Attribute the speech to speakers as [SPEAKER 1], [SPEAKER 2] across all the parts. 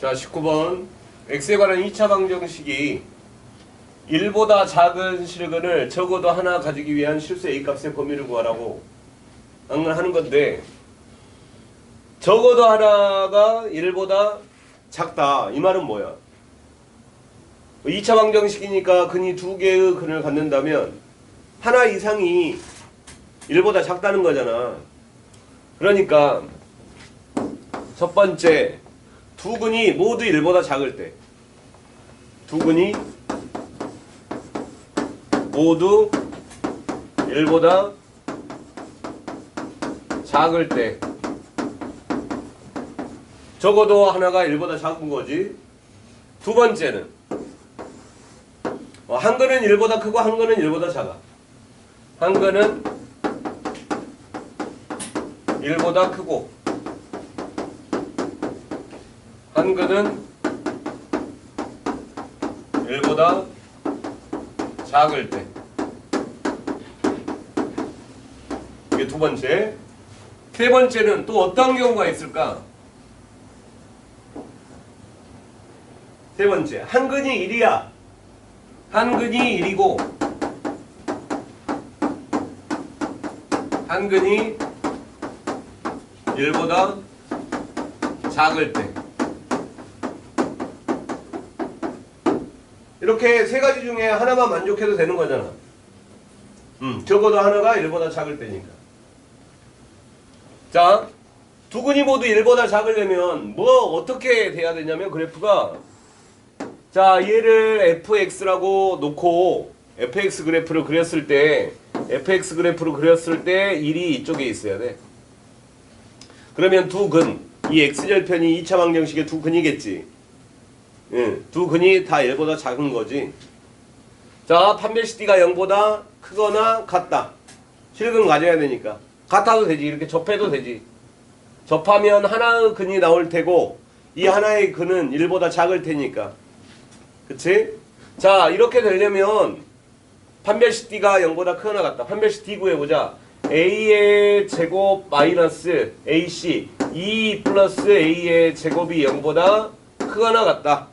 [SPEAKER 1] 자, 19번. x에 관한 2차 방정식이 1보다 작은 실근을 적어도 하나 가지기 위한 실수 a 값의 범위를 구하라고 하는 건데 적어도 하나가 1보다 작다. 이 말은 뭐야? 2차 방정식이니까 근이 두 개의 근을 갖는다면 하나 이상이 1보다 작다는 거잖아. 그러니까 첫 번째 두 근이 모두 1보다 작을 때. 두 근이 모두 1보다 작을 때. 적어도 하나가 1보다 작은 거지. 두 번째는 어, 한 근은 1보다 크고 한 근은 1보다 작아. 한 근은 1보다 크고 한 근은 1보다 작을 때. 이게 두 번째. 세 번째는 또 어떤 경우가 있을까? 세 번째. 한 근이 1이야. 한 근이 1이고 한 근이 1보다 작을 때 이렇게 세 가지 중에 하나만 만족해도 되는 거잖아. 음, 적어도 하나가 1보다 작을 때니까. 자, 두 근이 모두 1보다 작으려면 뭐 어떻게 돼야 되냐면 그래프가 자, 얘를 fx라고 놓고 fx 그래프를 그렸을 때 fx 그래프를 그렸을 때 1이 이쪽에 있어야 돼. 그러면 두 근, 이 x절편이 2차 방정식의 두 근이겠지. 예, 두 근이 다 1보다 작은 거지. 자, 판별식 D가 0보다 크거나 같다. 실근 가져야 되니까. 같아도 되지. 이렇게 접해도 되지. 접하면 하나의 근이 나올 테고 이 하나의 근은 1보다 작을 테니까. 그치? 자, 이렇게 되려면 판별식 D가 0보다 크거나 같다. 판별식 D 구해보자. A의 제곱 마이너스 AC 2 플러스 A의 제곱이 0보다 크거나 같다.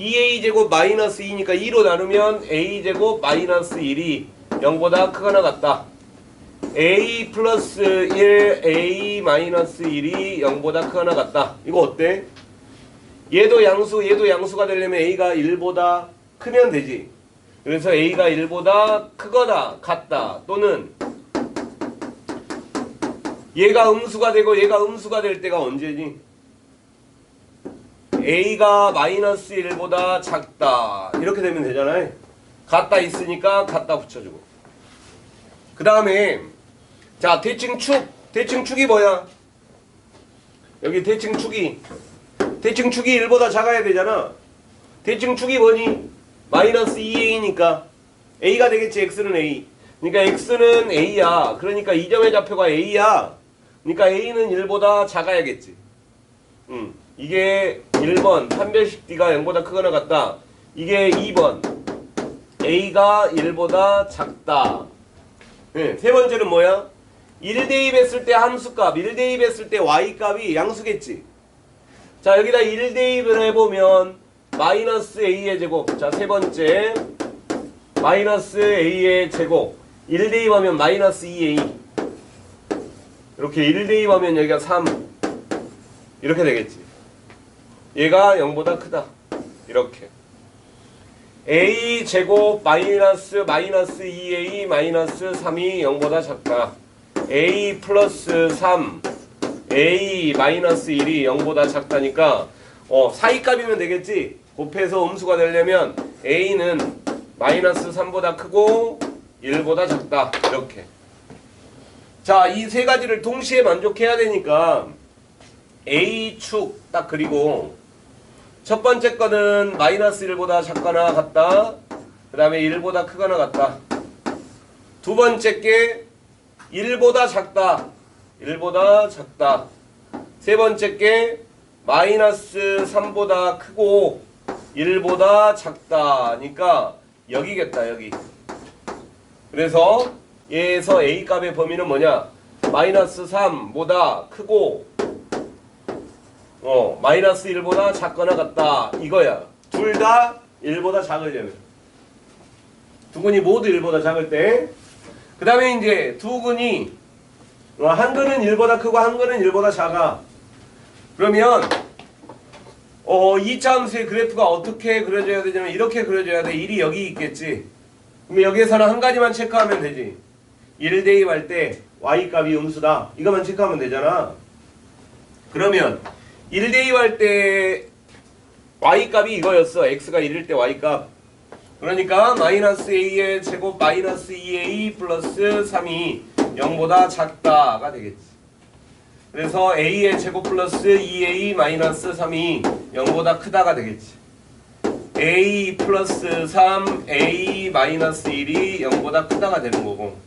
[SPEAKER 1] 2a 제곱 마이너스 2니까 2로 나누면 a 제곱 마이너스 1이 0보다 크거나 같다. a 플러스 1, a 마이너스 1이 0보다 크거나 같다. 이거 어때? 얘도 양수, 얘도 양수가 되려면 a가 1보다 크면 되지. 그래서 a가 1보다 크거나 같다. 또는 얘가 음수가 되고 얘가 음수가 될 때가 언제니? A가 마이너스 1보다 작다. 이렇게 되면 되잖아요. 같다 있으니까 같다 붙여주고. 그 다음에 자 대칭 축. 대칭 축이 뭐야? 여기 대칭 축이. 대칭 축이 1보다 작아야 되잖아. 대칭 축이 뭐니? 마이너스 2a니까. A가 되겠지 x는 a. 그러니까 x는 a야. 그러니까 이 점의 좌표가 a야. 그러니까 a는 1보다 작아야겠지. 음. 이게 1번 판별식 D가 0보다 크거나 같다. 이게 2번 A가 1보다 작다. 네, 세 번째는 뭐야? 1 대입했을 때 함수값, 1 대입했을 때 Y값이 양수겠지. 자 여기다 1 대입을 해보면 마이너스 A의 제곱 자 세 번째 마이너스 A의 제곱 1 대입하면 마이너스 2A 이렇게 1 대입하면 여기가 3 이렇게 되겠지. 얘가 0보다 크다. 이렇게. a 제곱 마이너스 마이너스 2a 마이너스 3이 0보다 작다. a 플러스 3 a 마이너스 1이 0보다 작다니까 어 사이값이면 되겠지. 곱해서 음수가 되려면 a는 마이너스 3보다 크고 1보다 작다. 이렇게. 자, 이 세 가지를 동시에 만족해야 되니까 A축 딱 그리고 첫 번째 거는 마이너스 1보다 작거나 같다. 그 다음에 1보다 크거나 같다. 두 번째 게 1보다 작다. 1보다 작다. 세 번째 게 마이너스 3보다 크고 1보다 작다. 니까 여기겠다. 여기. 그래서 얘에서 A 값의 범위는 뭐냐? 마이너스 3보다 크고 어 마이너스 1보다 작거나 같다. 이거야. 둘 다 1보다 작으려면 두 근이 모두 1보다 작을 때 그 다음에 이제 두 근이 어, 한 근은 1보다 크고 한 근은 1보다 작아. 그러면 어, 이차 함수의 그래프가 어떻게 그려져야 되냐면 이렇게 그려져야 돼. 1이 여기 있겠지. 그럼 여기에서는 한 가지만 체크하면 되지. 1 대입할 때 y값이 음수다. 이것만 체크하면 되잖아. 그러면 1 대입할 때 y값이 이거였어. x가 1일 때 y값. 그러니까 마이너스 a의 제곱 마이너스 2a 플러스 3이 0보다 작다가 되겠지. 그래서 a의 제곱 플러스 2a 마이너스 3이 0보다 크다가 되겠지. a 플러스 3 a 마이너스 1이 0보다 크다가 되는 거고.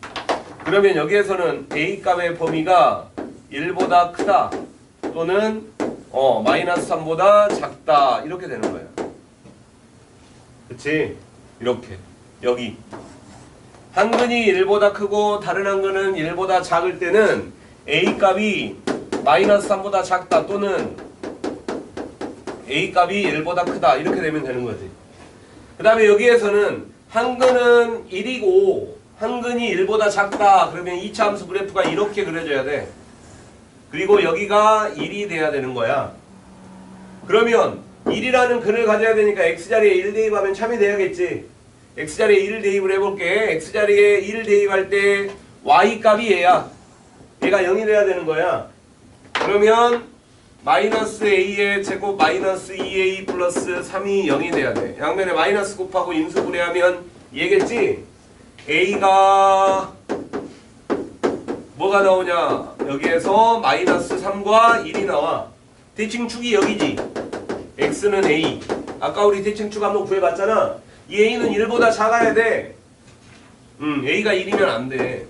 [SPEAKER 1] 그러면 여기에서는 a 값의 범위가 1보다 크다 또는 어 마이너스 3보다 작다. 이렇게 되는 거야 그치? 이렇게. 여기. 한 근이 1보다 크고 다른 한 근은 1보다 작을 때는 a 값이 마이너스 3보다 작다 또는 a 값이 1보다 크다. 이렇게 되면 되는 거지. 그 다음에 여기에서는 한 근은 1이고 한 근이 1보다 작다. 그러면 2차 함수 그래프가 이렇게 그려져야 돼 그리고 여기가 1이 돼야 되는 거야. 그러면 1이라는 근을 가져야 되니까 x자리에 1 대입하면 참이 돼야겠지. x자리에 1 대입을 해볼게. x자리에 1 대입할 때 y값이 얘야. 얘가 0이 돼야 되는 거야. 그러면 마이너스 a의 제곱 마이너스 2a 플러스 3이 0이 돼야 돼. 양면에 마이너스 곱하고 인수분해하면 얘겠지? a가 뭐가 나오냐? 여기에서 마이너스 3과 1이 나와. 대칭축이 여기지. X는 a. 아까 우리 대칭축 한번 구해봤잖아. 이 a는 1보다 작아야 돼. 음, a가 1이면 안돼.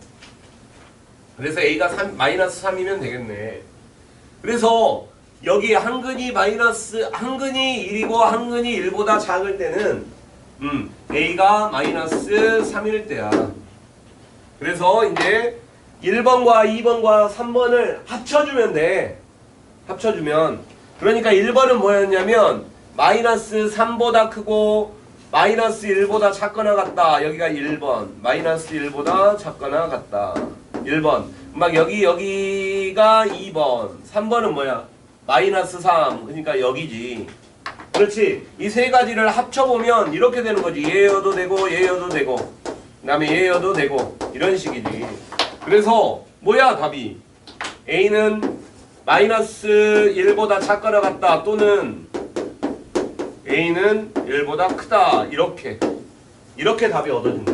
[SPEAKER 1] 그래서 a가 3, 마이너스 3이면 되겠네. 그래서 여기 한 근이 마이너스 한 근이 1이고 한 근이 1보다 작을 때는 음, a가 마이너스 3일 때야. 그래서 이제 1번과 2번과 3번을 합쳐주면 돼. 합쳐주면. 그러니까 1번은 뭐였냐면 마이너스 3보다 크고 마이너스 1보다 작거나 같다. 여기가 1번. 마이너스 1보다 작거나 같다. 1번. 막 여기 여기가 2번. 3번은 뭐야? 마이너스 3. 그러니까 여기지. 그렇지. 이 세 가지를 합쳐보면 이렇게 되는 거지. 얘여도 되고 얘여도 되고 그 다음에 얘여도 되고 이런 식이지. 그래서 뭐야 답이? A는 마이너스 1보다 작거나 같다 또는 a는 1보다 크다. 이렇게. 이렇게 답이 얻어진다.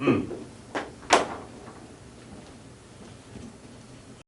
[SPEAKER 1] 음